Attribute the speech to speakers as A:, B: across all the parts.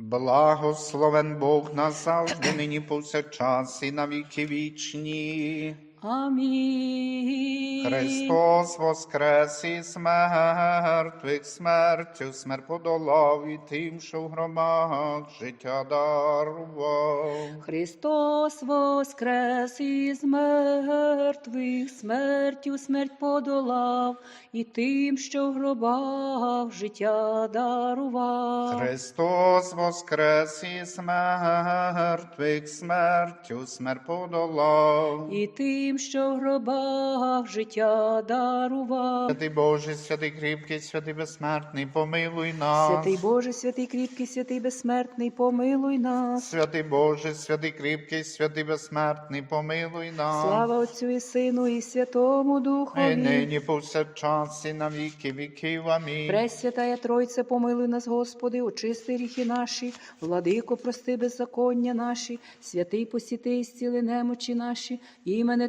A: Благословен Бог назавжди, нині повсякчас і на віки вічні.
B: Амінь.
A: Христос воскрес із мертвих смертю, смерть подолав і тим, що в громах життя дарував.
B: Христос воскрес із мертвих, смертю смерть подолав, і тим, що в гробах життя дарував.
A: Христос воскрес із мертвих смертю, смерть подолав.
B: І тим, що в гробах життя дарував.
A: Святий Боже, святий кріпкий, святий безсмертний, помилуй нас.
B: Святий Боже, святий кріпкий, святий безсмертний, помилуй нас.
A: Святий Боже, святий кріпкий, святий безсмертний, помилуй нас.
B: Слава Отцю і Сину, і Святому
A: І
B: Духові.
A: нині повсякчас і на віки віків. Амінь.
B: Пресвятая Тройце, помилуй нас, Господи, очисти гріхи наші, владико, прости беззаконня наші, святий посіти і зціли немочі наші, імене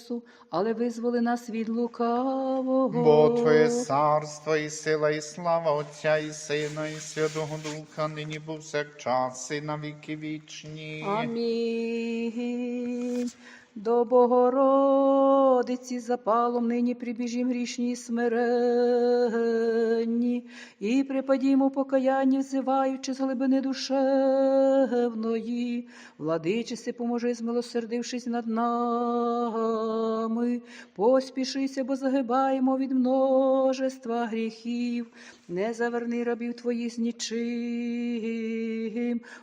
B: спокусу, але визволи нас від лукавого.
A: Бо Твоє царство і сила, і слава Отця, і Сина, і Святого Духа, нині повсякчас і на віки вічні.
B: Амінь. До Богородиці запалом нині прибіжім грішні і смиренні, і припадімо покаяння, взиваючи з глибини душевної. Владичиси, поможи, змилосердившись над нами, поспішися, бо загибаємо від множества гріхів. Не заверни рабів твоїх з нічим,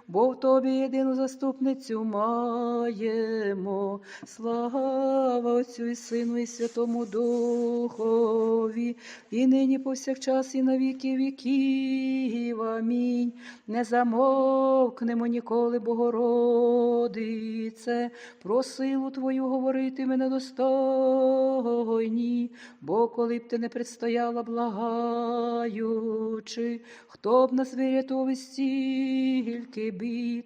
B: бо в тобі єдину заступницю маємо. Слава Отцю і Сину, і Святому Духові, і нині повсякчас, і на віки віків. Амінь. Не замовкнемо ніколи, Богородице, про силу Твою говорити мене достойні, бо коли б ти не предстояла, благаючи, хто б нас вирятував стільки бід,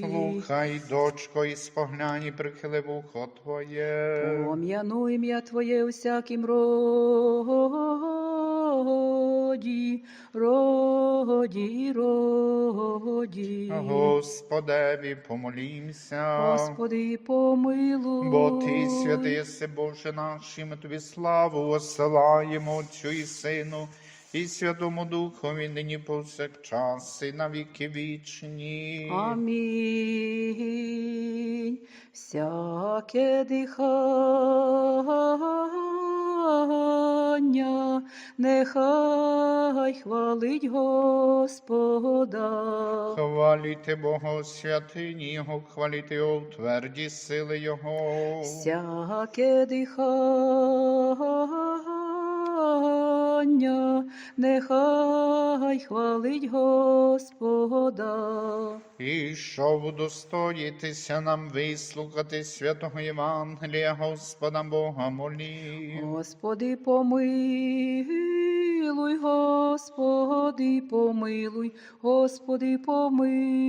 A: Слухай, дочко, і спогляні, прихили вухо Твоє.
B: Пом'яну ім'я Твоє усяким роді, роді, роді.
A: Господеві, помолімся.
B: Господи, помилуй.
A: Бо Ти, святий єси Боже наш, і ми Тобі славу осилаємо Отцю і Сину, і Святому Духові, нині повсякчас, і на віки вічні.
B: Амінь. Всяке дихання, нехай хвалить Господа.
A: Хваліте Бога святині Його, хваліте Його у тверді сили Його.
B: Всяке дихання, нехай хвалить Господа.
A: І щоб удостоїтися нам вислухати святого Євангелія, Господа Бога молів.
B: Господи, помилуй, Господи, помилуй, Господи, помилуй.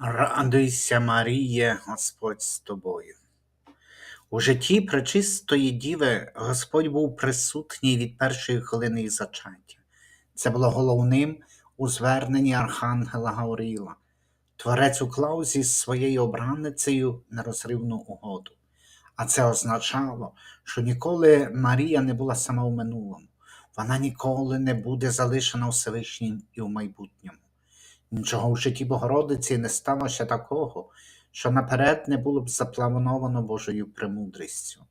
C: Радуйся, Маріє, Господь з тобою. У житті пречистої діви Господь був присутній від першої хвилини її зачаття. Це було головним у зверненні Архангела Гавріла. Творець уклав зі своєю обраницею нерозривну угоду. А це означало, що ніколи Марія не була сама в минулому, вона ніколи не буде залишена Всевишнім і в майбутньому. Нічого в житті Богородиці не сталося такого, що наперед не було б заплановано Божою премудрістю.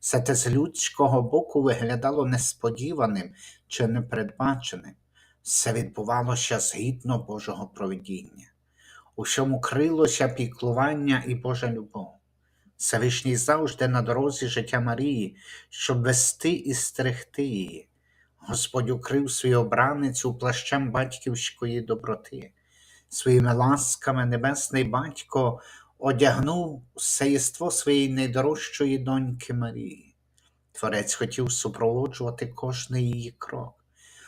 C: Все те з людського боку виглядало несподіваним чи непередбаченим. Все відбувалося згідно Божого провидіння. У всьому крилося піклування і Божа любов. Всевишній завжди на дорозі життя Марії, щоб вести і стерегти її. Господь укрив свою обраницю плащем батьківської доброти. Своїми ласками Небесний Батько одягнув все єство своєї найдорожчої доньки Марії. Творець хотів супроводжувати кожний її крок.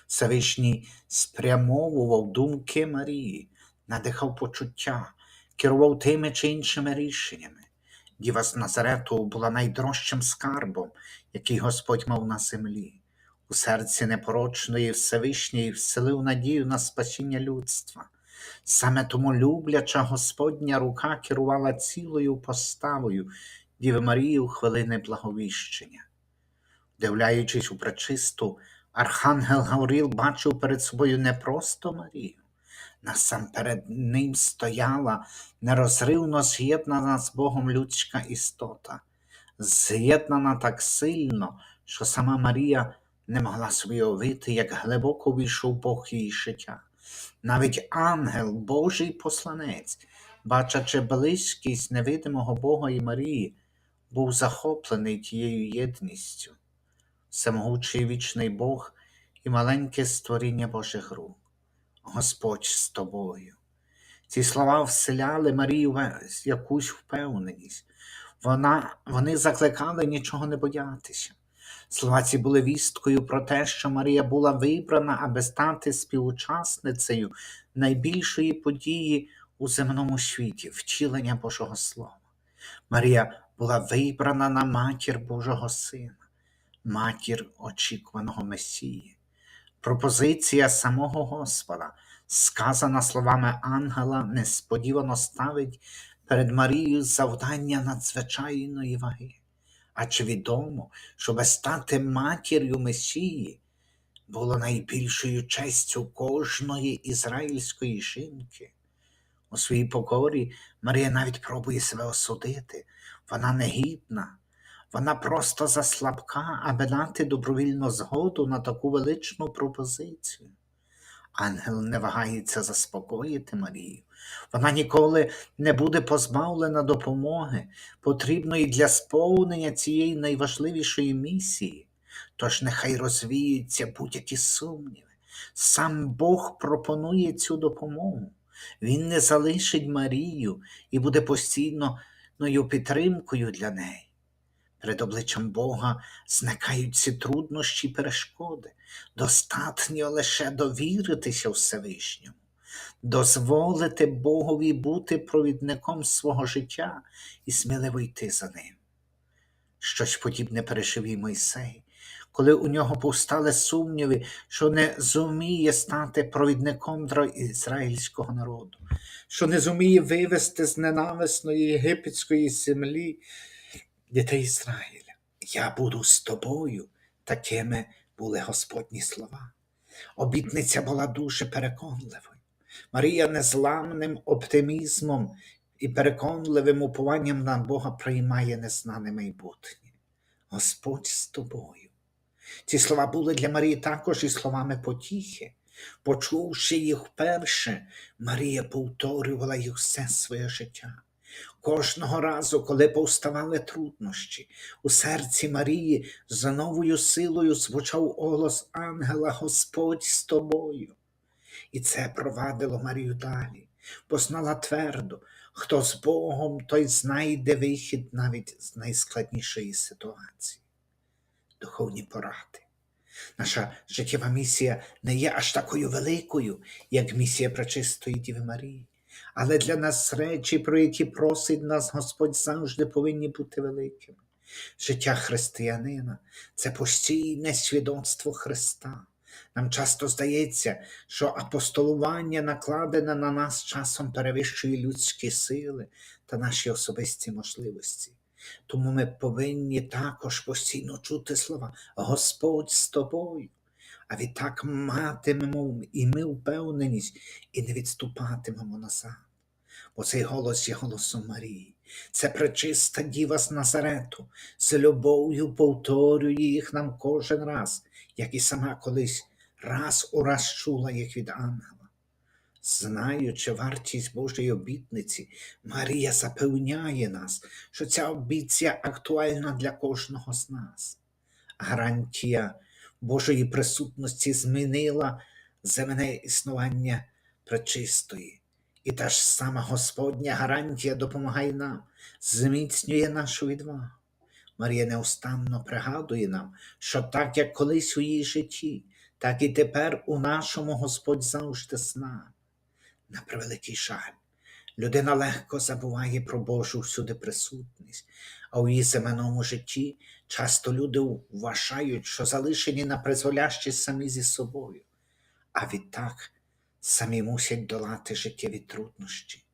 C: Всевишній спрямовував думки Марії, надихав почуття, керував тими чи іншими рішеннями. Діва з Назарету була найдорожчим скарбом, який Господь мав на землі. У серці непорочної Всевишній вселив надію на спасіння людства. Саме тому любляча Господня рука керувала цілою поставою Діви Марії у хвилини благовіщення. Вдивляючись у пречисту, Архангел Гавріл бачив перед собою не просто Марію. Насамперед ним стояла нерозривно з'єднана з Богом людська істота, з'єднана так сильно, що сама Марія не могла собі уявити, як глибоко війшов Бог її життя. Навіть ангел, Божий посланець, бачачи близькість невидимого Бога і Марії, був захоплений тією єдністю. Всемогучий вічний Бог і маленьке створіння Божих рук. Господь з тобою. Ці слова вселяли Марію якусь впевненість. Вона, вони закликали нічого не боятися. Слова ці були вісткою про те, що Марія була вибрана, аби стати співучасницею найбільшої події у земному світі втілення Божого Слова. Марія була вибрана на матір Божого Сина, матір очікуваного Месії. Пропозиція самого Господа, сказана словами ангела, несподівано ставить перед Марією завдання надзвичайної ваги. Адже відомо, щоб стати матір'ю Месії, було найбільшою честю кожної ізраїльської жінки. У своїй покорі Марія навіть пробує себе осудити. Вона негідна, вона просто заслабка, аби дати добровільну згоду на таку величну пропозицію. Ангел не вагається заспокоїти Марію. Вона ніколи не буде позбавлена допомоги, потрібної для сповнення цієї найважливішої місії. Тож нехай розвіються будь-які сумніви. Сам Бог пропонує цю допомогу. Він не залишить Марію і буде постійною підтримкою для неї. Перед обличчям Бога зникають ці труднощі й перешкоди. Достатньо лише довіритися Всевишньому, дозволити Богові бути провідником свого життя і сміливо йти за ним. Щось подібне пережив і Мойсей, коли у нього повстали сумніви, що не зуміє стати провідником ізраїльського народу, що не зуміє вивести з ненависної єгипетської землі дітей Ізраїля. Я буду з тобою, такими були Господні слова. Обітниця була дуже переконливою. Марія незламним оптимізмом і переконливим упованням на Бога приймає незнане майбутнє. Господь з тобою. Ці слова були для Марії також і словами потіхи. Почувши їх вперше, Марія повторювала їх все своє життя. Кожного разу, коли повставали труднощі, у серці Марії за новою силою звучав голос ангела Господь з тобою. І це провадило Марію далі, бо твердо, хто з Богом, той знайде вихід навіть з найскладнішої ситуації. Духовні поради. Наша життєва місія не є аж такою великою, як місія Пречистої Діви Марії. Але для нас речі, про які просить нас Господь, завжди повинні бути великими. Життя християнина це постійне свідоцтво Христа. Нам часто здається, що апостолування, накладене на нас, часом перевищує людські сили та наші особисті можливості. Тому ми повинні також постійно чути слова Господь з тобою. А відтак матимемо і ми впевненість, і не відступатимемо назад. Бо цей голос є голосом Марії. Це пречиста діва з Назарету, з любов'ю повторює їх нам кожен раз, як і сама колись раз у раз чула їх від ангела. Знаючи вартість Божої обітниці, Марія запевняє нас, що ця обіця актуальна для кожного з нас. Гарантія Божої присутності змінила земне існування пречистої. І та ж сама Господня гарантія допомагає нам, зміцнює нашу відвагу. Марія неустанно пригадує нам, що так як колись у її житті, так і тепер у нашому Господь завжди нами. На превеликий жаль, людина легко забуває про Божу всюди присутність, а у її земному житті часто люди вважають, що залишені на призволяще самі зі собою, а відтак самі мусять долати життєві труднощі.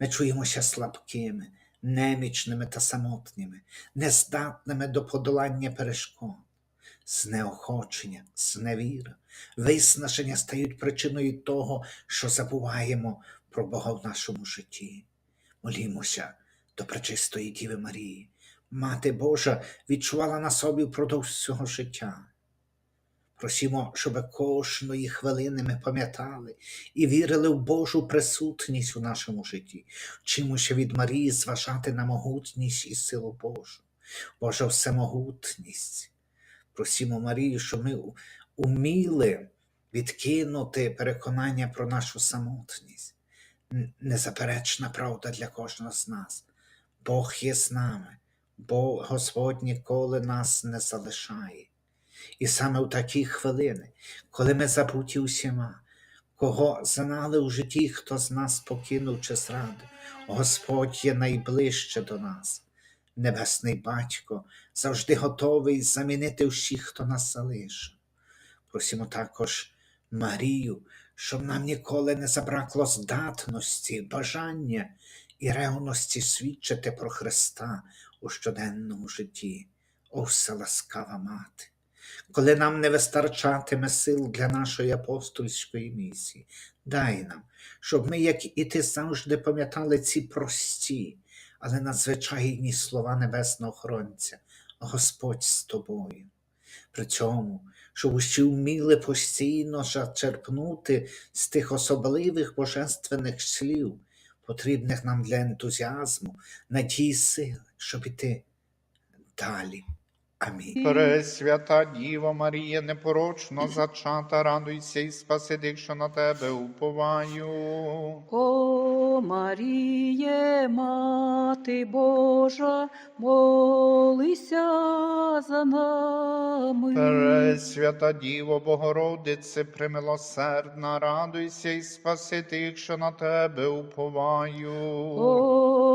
C: Ми чуємося слабкими, немічними та самотніми, нездатними до подолання перешкод. Знеохочення, зневіра, виснаження стають причиною того, що забуваємо про Бога в нашому житті. Молімося до пречистої Діви Марії. Мати Божа відчувала на собі впродовж всього життя. Просімо, щоб кожної хвилини ми пам'ятали і вірили в Божу присутність у нашому житті, вчимося від Марії зважати на могутність і силу Божу, Божа всемогутність. Просімо Марію, щоб ми уміли відкинути переконання про нашу самотність. Незаперечна правда для кожного з нас. Бог є з нами, бо Господь ніколи нас не залишає. І саме в такі хвилини, коли ми забуті усіма, кого знали у житті, хто з нас покинув чи зрадив, Господь є найближче до нас. Небесний Батько завжди готовий замінити всіх, хто нас залишив. Просимо також Марію, щоб нам ніколи не забракло здатності, бажання і ревності свідчити про Христа у щоденному житті, о все ласкава мати. Коли нам не вистачатиме сил для нашої апостольської місії, дай нам, щоб ми, як і ти, завжди пам'ятали ці прості, але надзвичайні слова небесного охоронця, Господь з тобою. При цьому, щоб усі вміли постійно зачерпнути з тих особливих божественних слів, потрібних нам для ентузіазму, надії сили, щоб іти далі. Амінь.
A: Пресвята Діво Марія, непорочно зачата, радуйся і спаси тих, що на тебе уповаю.
B: О Маріє, Мати Божа, молися за нами.
A: Пресвята Діво Богородице, примилосердна, радуйся і спаси тих, що на тебе уповаю.
B: О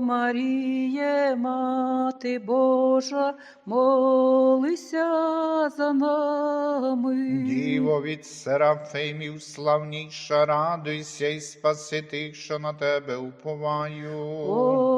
B: Маріє, Маріє, Мати Божа, молися за нами.
A: Діво від Серафимів славніша, радуйся і спаси тих, що на тебе уповаю.
B: О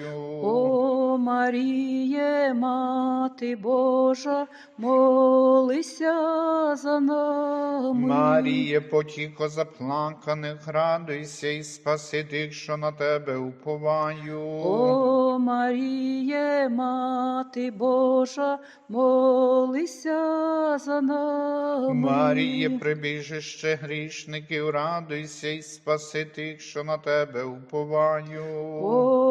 B: О Маріє, Мати Божа, молися за нами.
A: Маріє, потіхо заплаканих, радуйся і спаси тих, що на тебе уповаю.
B: О Маріє, Мати Божа, молися за нами.
A: Маріє, прибіжище грішників, радуйся і спаси тих, що на тебе уповаю.
B: О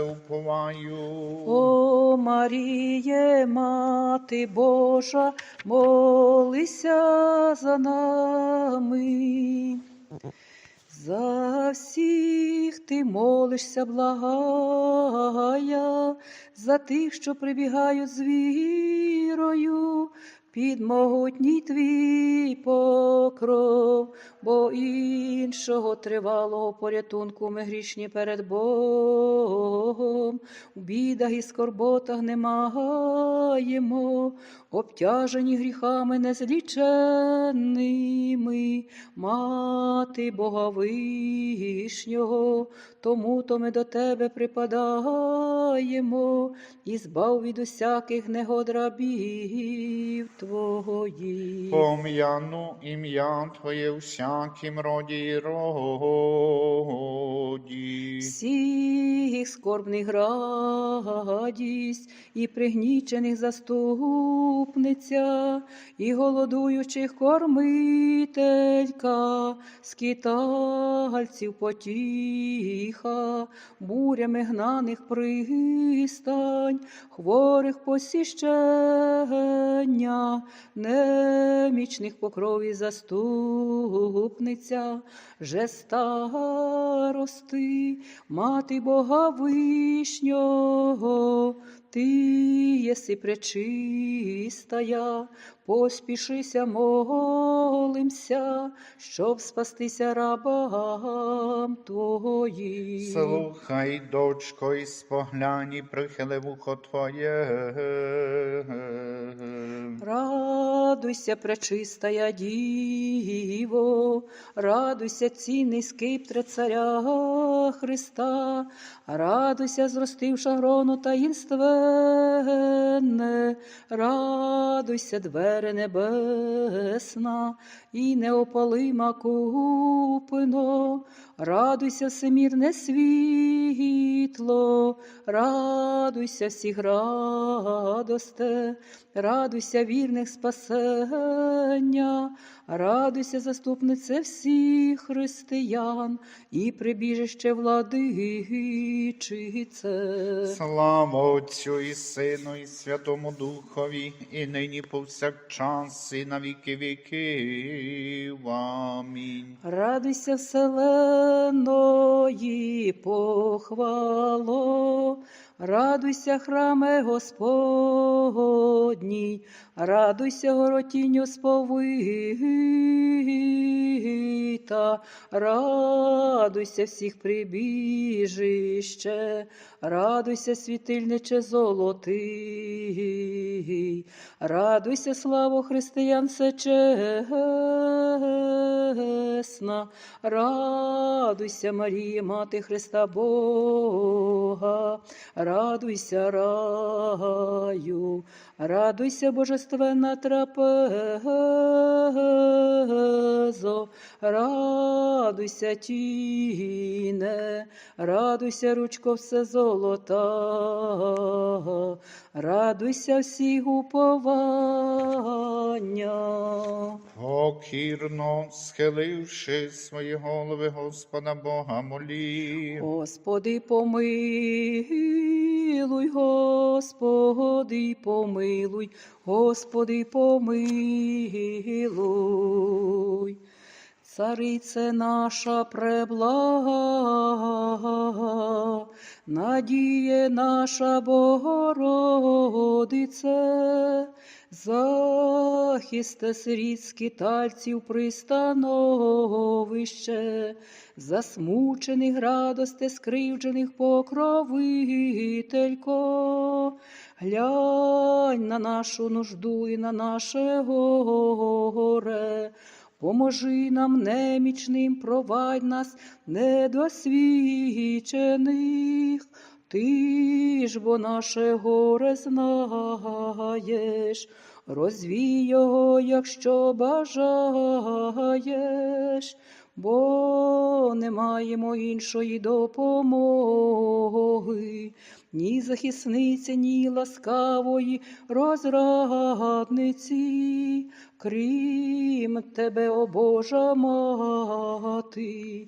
A: уповаю.
B: О Маріє, Мати Божа, молися за нами. За всіх ти молишся, благая, за тих, що прибігають з вірою, під могутній твій покров, бо іншого тривалого порятунку ми грішні перед Богом, у бідах і скорботах не маємо, обтяжені гріхами незліченними, мати Бога Вишнього, тому то ми до тебе припадаємо, і збав від усяких негод рабів.
A: Пом'яну ім'я Твоє у всякім роді і роді.
B: Всіх скорбних радість, і пригнічених заступниця, і голодуючих кормителька, скитальців потіха, бурями гнаних пристань, хворих посіщення, немічних покрові заступниця, же старости, мати Бога Вишнього, ти єси пречистая, поспішися, молимся, щоб спастися рабам твоїм.
A: Слухай, дочко, і споглянь, і прихили вухо Твоє.
B: Радуйся, пречистая Діво, радуйся, цінний скиптре царя Христа, радуйся, зростивша грону таїнственне, радуйся, двери небесна, і неопалима купино, радуйся, всемірне світло, радуйся всіх радосте, радуйся вірних спасення, радуйся, заступнице всіх християн і прибіжище владичице.
A: Слава Отцю і Сину, і Святому Духові, і нині повсякчас, і на віки віків. Амінь.
B: Радуйся, вселеної похвало, радуйся, храме Господній, радуйся, горотінню сповита, радуйся всіх прибіжище, радуйся, світильниче золотий, радуйся, славу християн всечесна, радуйся, Марія, Мати Христа Бога, радуйся, раю, радуйся, божественна трапезо, радуйся, тіне, радуйся, ручко все золота, радуйся всіх уповання.
A: Покірно схиливши свої голови Господа Бога молі.
B: Господи, помилуй, Господи, помилуй, Господи, помилуй. Царице наша преблага, надіє наша Богородице, захисте срід скитальців пристановище, засмучених радосте скривджених покровителько, глянь на нашу нужду і на наше горе. Поможи нам немічним, провадь нас недосвідчених. Ти ж бо наше горе знаєш, розвій його, якщо бажаєш, бо не маємо іншої допомоги, ні захисниці, ні ласкавої розрадниці, крім тебе, о Божа мати.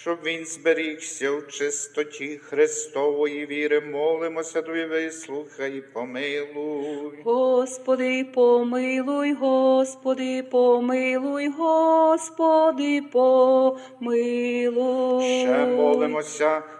A: щоб він зберігся в чистоті Христової віри. Молимося, Тобі, вислухай, і помилуй.
B: Господи, помилуй, Господи, помилуй, Господи, помилуй.
A: Ще молимося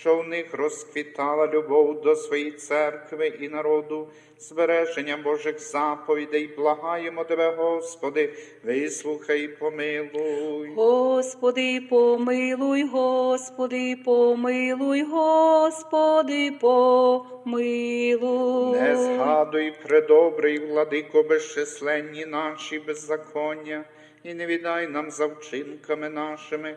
A: що в них розквітала любов до своєї церкви і народу, збереження Божих заповідей. Благаємо Тебе, Господи, вислухай, і помилуй.
B: Господи, помилуй, Господи, помилуй, Господи, помилуй.
A: Не згадуй, предобрий, владико, безчисленні наші беззаконня, і не віддай нам за вчинками нашими,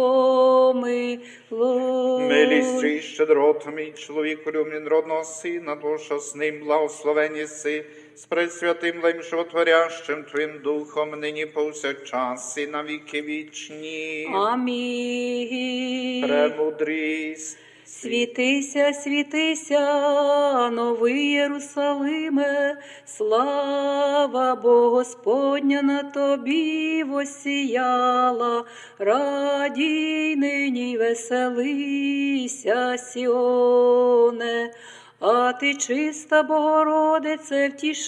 A: Милістю і щедротами, і чоловіку люблін родного сина, душа з ним благословені си, з пресвятим лим животворящим Твоїм духом, нині повсякчас і на віки вічні.
B: Амінь.
A: Премудрість,
B: Світися, світися, новий Єрусалиме, слава Бо на тобі восіяла, радій нині веселися, Сіоне, а ти чиста Богородице, втішайся,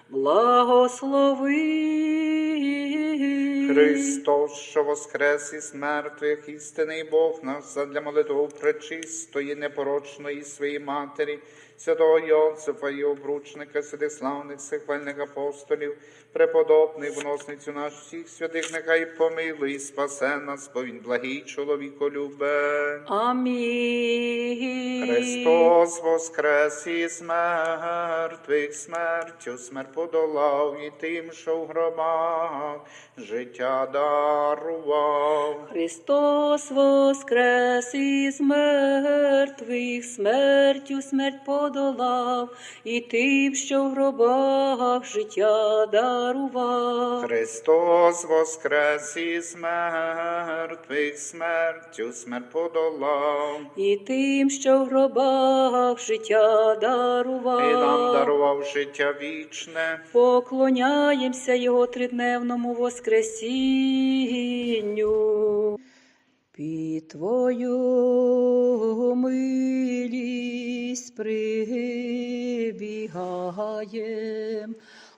B: благослови.
A: Христос, що воскрес із мертвих, істинний Бог наш, задля молитву пречистої, непорочної своєї матері, святого Йосифа і обручника, святих славних всехвальних апостолів, преподобний виносницю наш всіх святих, нехай помилуй і спасе нас, бо він благий чоловіколюбе.
B: Амінь.
A: Христос воскрес із мертвих, смертю смерть подолав і тим, що в гробах життя дарував.
B: Христос воскрес із мертвих, смертю смерть подолав, і тим, що в гробах життя дарував.
A: Христос воскрес із мертвих, смертю смерть подолав.
B: І тим, що в гробах життя дарував.
A: І нам дарував життя вічне.
B: Поклоняємося Його тридневному воскресінню. Під Твою милість прибігаєм,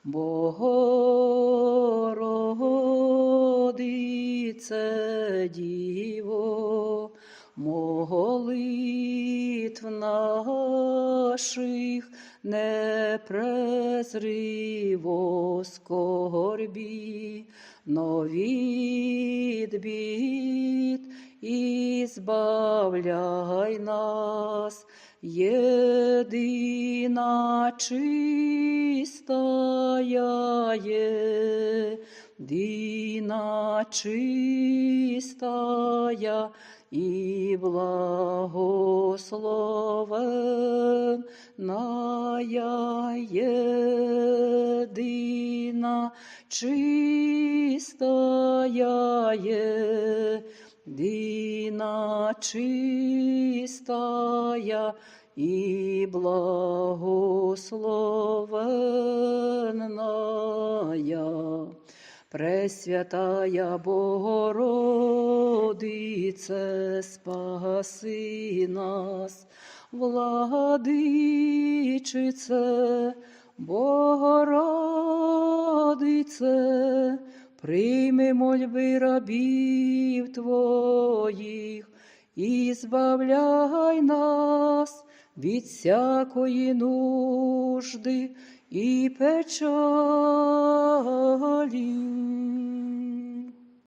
B: Богородице Діво, молитв наших не презриво скорбі, но від бід і збавляй нас, єдина чистая єдина чистая і благословенная єдина чистая єдина чистая і благословенная. Пресвятая Богородице, спаси нас, владичице, Богородице, прийми мольби рабів Твоїх і збавляй нас від всякої нужди і печалі.